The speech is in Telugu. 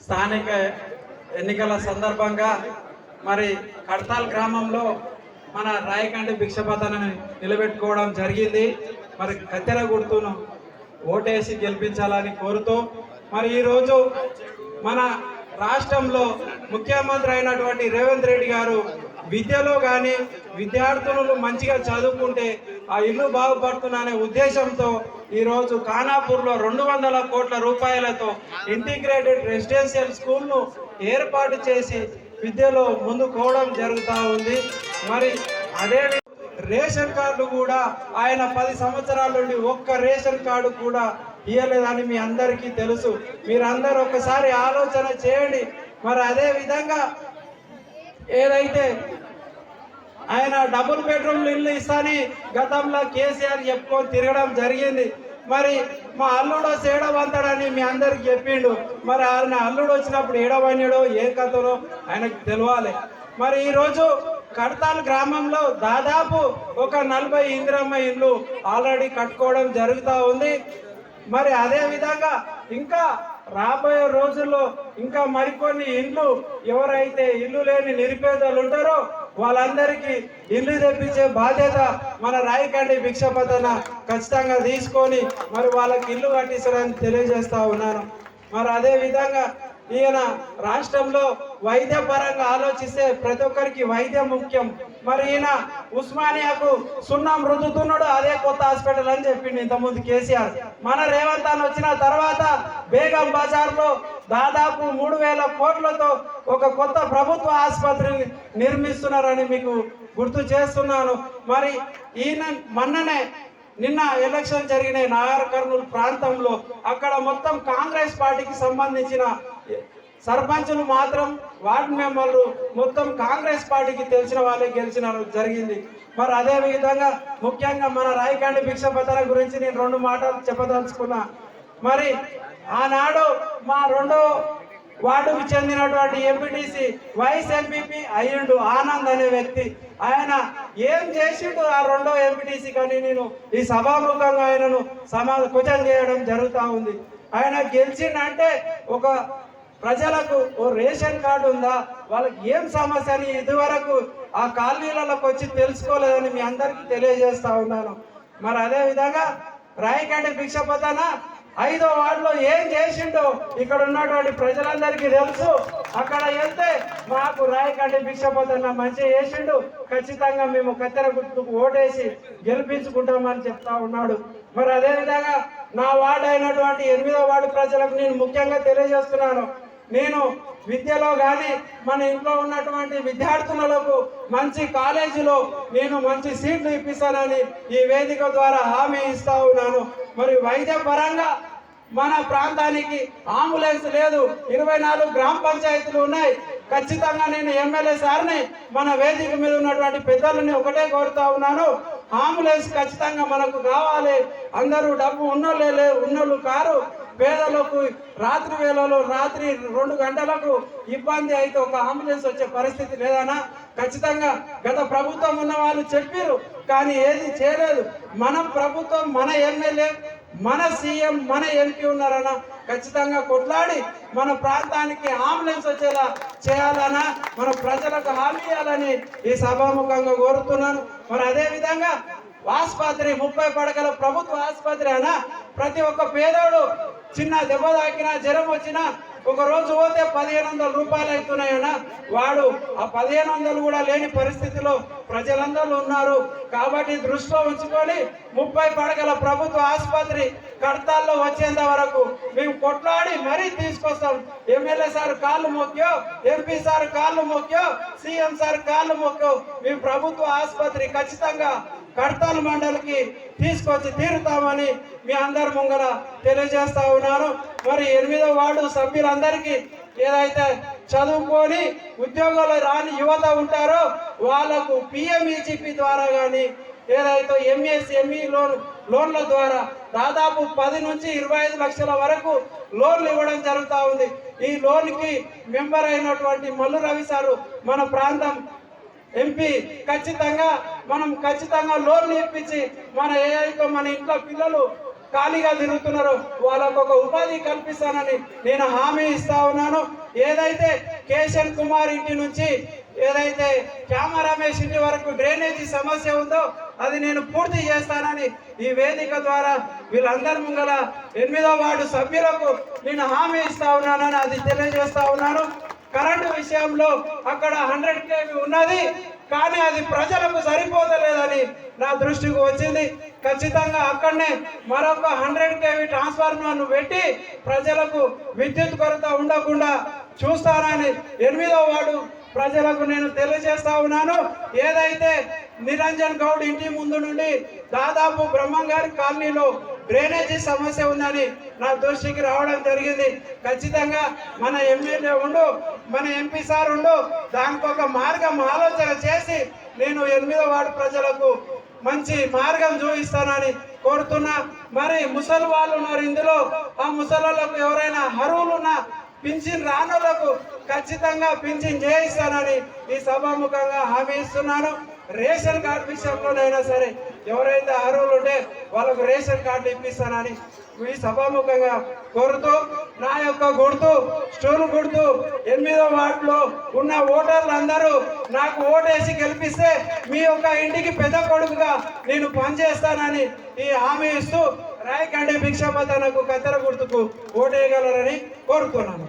స్థానిక ఎన్నికల సందర్భంగా మరి కడతాల్ గ్రామంలో మన రాయకండి భిక్షపతనని నిలబెట్టుకోవడం జరిగింది. మరి కత్తెర గుర్తును ఓటేసి గెలిపించాలని కోరుతూ మరి ఈరోజు మన రాష్ట్రంలో ముఖ్యమంత్రి అయినటువంటి రేవంత్ రెడ్డి గారు విద్యలో కానీ విద్యార్థులు మంచిగా చదువుకుంటే ఆ ఇల్లు బాగుపడుతుందనే ఉద్దేశంతో ఈరోజు ఖానాపూర్లో రెండు వందల కోట్ల రూపాయలతో ఇంటిగ్రేటెడ్ రెసిడెన్షియల్ స్కూల్ను ఏర్పాటు చేసి విద్యలో ముందుకోవడం జరుగుతూ ఉంది. మరి అదే రేషన్ కార్డు కూడా ఆయన పది సంవత్సరాల నుండి ఒక్క రేషన్ కార్డు కూడా ఇవ్వలేదని మీ అందరికీ తెలుసు. మీరందరూ ఒకసారి ఆలోచన చేయండి. మరి అదే విధంగా ఏదైతే ఆయన డబుల్ బెడ్రూమ్ ఇల్లు ఇస్తాని గతంలో కేసీఆర్ చెప్పుకొని తిరగడం జరిగింది. మరి మా అల్లుడు సేడవంతాడని మీ అందరికి చెప్పిండు. మరి ఆయన అల్లుడు వచ్చినప్పుడు ఏడవన్నాడో ఏం కథనో ఆయనకు తెలియాలి మరి ఈరోజు కడతాల్ గ్రామంలో దాదాపు ఒక నలభై ఇందిరమ్మ ఇల్లు ఆల్రెడీ కట్టుకోవడం జరుగుతూ ఉంది. మరి అదే విధంగా ఇంకా రాబోయే రోజుల్లో ఇంకా మరికొన్ని ఇండ్లు ఎవరైతే ఇల్లు లేని నిరుపేదలు ఉంటారో వాళ్ళందరికీ ఇల్లు తెప్పించే బాధ్యత మన రాయకండి భిక్షపతన ఖచ్చితంగా తీసుకొని మరి వాళ్ళకి ఇల్లు కట్టిస్తారని తెలియజేస్తా ఉన్నాను. మరి అదే విధంగా ఈయన రాష్ట్రంలో వైద్య పరంగా ఆలోచిస్తే ప్రతి ఒక్కరికి వైద్యం ముఖ్యం. మరి ఈయన ఉస్మానియాకు సున్నం రుద్దుతున్నాడు అదే కొత్త హాస్పిటల్ అని చెప్పిండు ఇంతకుముందు కేసీఆర్. మన రేవంత్ అని వచ్చిన తర్వాత బేగం బజార్లో దాదాపు మూడు వేల కోట్లతో ఒక కొత్త ప్రభుత్వ ఆసుపత్రిని నిర్మిస్తున్నారని మీకు గుర్తు చేస్తున్నాను. మరి ఈయన మొన్ననే నిన్న ఎలక్షన్ జరిగిన నాగర్ కర్నూలు ప్రాంతంలో అక్కడ మొత్తం కాంగ్రెస్ పార్టీకి సంబంధించిన సర్పంచులు మాత్రం వార్డు మెంబర్లు మొత్తం కాంగ్రెస్ పార్టీకి తెలిసిన వాళ్ళే గెలిచిన జరిగింది. మరి అదే విధంగా ముఖ్యంగా మన రాయకాండి భిక్షపతల గురించి నేను రెండు మాటలు చెప్పదలుచుకున్నా. మరి ఆనాడు మా రెండో వార్డుకు చెందినటువంటి ఎంపీటీసీ వైస్ ఎంపీపీ అయ్యుండు ఆనంద్ అనే వ్యక్తి. ఆయన ఏం చేసిండు ఆ రెండో ఎంపీటీసీ కానీ నేను ఈ సభాముఖంగా ఆయనను సమా కుచం చేయడం జరుగుతూ ఉంది. ఆయన గెలిచిండంటే ఒక ప్రజలకు ఓ రేషన్ కార్డు ఉందా? వాళ్ళకి ఏం సమస్య అని ఇదివరకు ఆ కాలనీలలోకి వచ్చి తెలుసుకోలేదని మీ అందరికీ తెలియజేస్తా ఉన్నాను. మరి అదే విధంగా రాయకండి భిక్షపతన ఐదో వార్డులో ఏం చేసిండో ఇక్కడ ఉన్నటువంటి ప్రజలందరికీ తెలుసు. అక్కడ వెళ్తే మాకు రాయకండి భిక్షపతన్న మంచిగా చేసిండు. ఖచ్చితంగా మేము కత్తెర గుర్తుకు ఓటేసి గెలిపించుకుంటామని చెప్తా ఉన్నాడు. మరి అదే విధంగా నా వార్డు అయినటువంటి ఎనిమిదో వార్డు ప్రజలకు నేను ముఖ్యంగా తెలియజేస్తున్నాను. నేను విద్యలో కానీ మన ఇంట్లో ఉన్నటువంటి విద్యార్థులకు మంచి కాలేజీలో నేను మంచి సీట్లు ఇప్పిస్తానని ఈ వేదిక ద్వారా హామీ ఇస్తా ఉన్నాను. మరి వైద్య పరంగా మన ప్రాంతానికి అంబులెన్స్ లేదు. ఇరవై నాలుగు గ్రామ పంచాయతీలు ఉన్నాయి. ఖచ్చితంగా నేను ఎమ్మెల్యే సార్ని మన వేదిక మీద ఉన్నటువంటి పెద్దలని ఒకటే కోరుతా ఉన్నాను. అంబులెన్స్ ఖచ్చితంగా మనకు కావాలి. అందరూ డబ్బు ఉన్నోళ్ళే ఉన్నోళ్ళు కారు. పేదలకు రాత్రి వేళలో రాత్రి రెండు గంటలకు ఇబ్బంది అయితే ఒక అంబులెన్స్ వచ్చే పరిస్థితి లేదనా ఖచ్చితంగా గత ప్రభుత్వం ఉన్న వాళ్ళు చెప్పారు కానీ ఏది చేయలేదు. మన ప్రభుత్వం మన ఎమ్మెల్యే మన సీఎం మన ఎంపీ ఉన్నారన్నా ఖచ్చితంగా కొట్లాడి మన ప్రాంతానికి అంబులెన్స్ వచ్చేలా చేయాలన్నా మన ప్రజలకు హామీ ఇవ్వాలని ఈ సభాముఖంగా కోరుతున్నాను. మరి అదే విధంగా ఆసుపత్రి ముప్పై పడకల ప్రభుత్వ ఆసుపత్రి అనా ప్రతి ఒక్క పేదోడు చిన్న దెబ్బ తాకినా జ్వరం వచ్చినా ఒక రోజు పోతే పదిహేను వందల రూపాయలు అవుతున్నాయన్నా. వాడు ఆ పదిహేను వందలు కూడా లేని పరిస్థితిలో ప్రజలందరూ ఉన్నారు. కాబట్టి దృష్టిలో ఉంచుకొని ముప్పై పడగల ప్రభుత్వ ఆసుపత్రి కడతాల్లో వచ్చేంత వరకు మేము కొట్లాడి మరీ తీసుకొస్తాం. ఎమ్మెల్యే సార్ కాళ్ళు మొక్కో ఎంపీ సార్ కాళ్ళు మొక్కో సీఎం సార్ కాళ్ళు మొక్కో మేము ప్రభుత్వ ఆసుపత్రి ఖచ్చితంగా కడతాల్ మండలికి తీసుకొచ్చి తీరుతామని మీ అందరి ముంగర తెలియజేస్తా ఉన్నాను మరి ఎనిమిదో వార్డు సభ్యులందరికీ ఏదైతే చదువుకొని ఉద్యోగాలు రాని యువత ఉంటారో వాళ్ళకు పిఎంఈజీపీ ద్వారా కానీ ఏదైతే ఎంఎస్ఎంఈ లోన్ లోన్ల ద్వారా దాదాపు పది నుంచి ఇరవై ఐదు లక్షల వరకు లోన్లు ఇవ్వడం జరుగుతూ ఉంది. ఈ లోన్కి మెంబర్ అయినటువంటి మల్లు రవి సారు మన ప్రాంతం ఎంపీ ఖచ్చితంగా మనం ఖచ్చితంగా లోన్లు ఇప్పించి మన ఏఐతో మన ఇంట్లో పిల్లలు ఖాళీగా తిరుగుతున్నారో. వాళ్ళకు ఒక ఉపాధి కల్పిస్తానని నేను హామీ ఇస్తా ఉన్నాను. ఏదైతే కేశన్ కుమార్ ఇంటి నుంచి ఏదైతే శ్యామ రమేష్ ఇంటి వరకు డ్రైనేజీ సమస్య ఉందో అది నేను పూర్తి చేస్తానని ఈ వేదిక ద్వారా వీళ్ళందరి ముంగల ఎనిమిదో వార్డు సభ్యులకు నేను హామీ ఇస్తా ఉన్నానని అది తెలియజేస్తా ఉన్నాను. కరెంటు విషయంలో అక్కడ హండ్రెడ్ కేవీ ఉన్నది కానీ అది ప్రజలకు సరిపోతలేదని నా దృష్టికి వచ్చింది. ఖచ్చితంగా అక్కడనే మరొక హండ్రెడ్ కేవీ ట్రాన్స్ఫార్మర్ను పెట్టి ప్రజలకు విద్యుత్ కొరత ఉండకుండా చూస్తానని ఎనిమిదో వాడు ప్రజలకు నేను తెలియజేస్తా ఉన్నాను. ఏదైతే నిరంజన్ గౌడ్ ఇంటి ముందు నుండి దాదాపు బ్రహ్మంగారి కాలనీలో డ్రైనేజీ సమస్య ఉందని నా దృష్టికి రావడం జరిగింది. ఖచ్చితంగా మన ఎమ్మెల్యే ఉండు మన ఎంపీ సార్ ఉండు దానికి ఒక మార్గం ఆలోచన చేసి నేను ఎనిమిదో వార్డు ప్రజలకు మంచి మార్గం చూపిస్తానని కోరుతున్నా. మరి ముసలి వాళ్ళు ఉన్నారు ఇందులో. ఆ ముసలిలకు ఎవరైనా అర్హులున్నా పింఛన్ రానులకు ఖచ్చితంగా పింఛన్ చేయిస్తానని ఈ సభాముఖంగా హామీ ఇస్తున్నాను. రేషన్ కార్డు విషయంలోనైనా సరే ఎవరైతే అర్హులు ఉంటే వాళ్ళకు రేషన్ కార్డు ఇప్పిస్తానని ఈ సభాముఖంగా కోరుతూ నా యొక్క గుర్తు స్టోన్ గుర్తు ఎనిమిదో వార్డులో ఉన్న ఓటర్లు అందరూ నాకు ఓటేసి గెలిపిస్తే మీ యొక్క ఇంటికి పెద్ద కొడుకుగా నేను పనిచేస్తానని ఈ హామీ ఇస్తూ రాయకండి భిక్షపతనకు కత్తెర గుర్తుకు ఓటేయగలరని కోరుతున్నాను.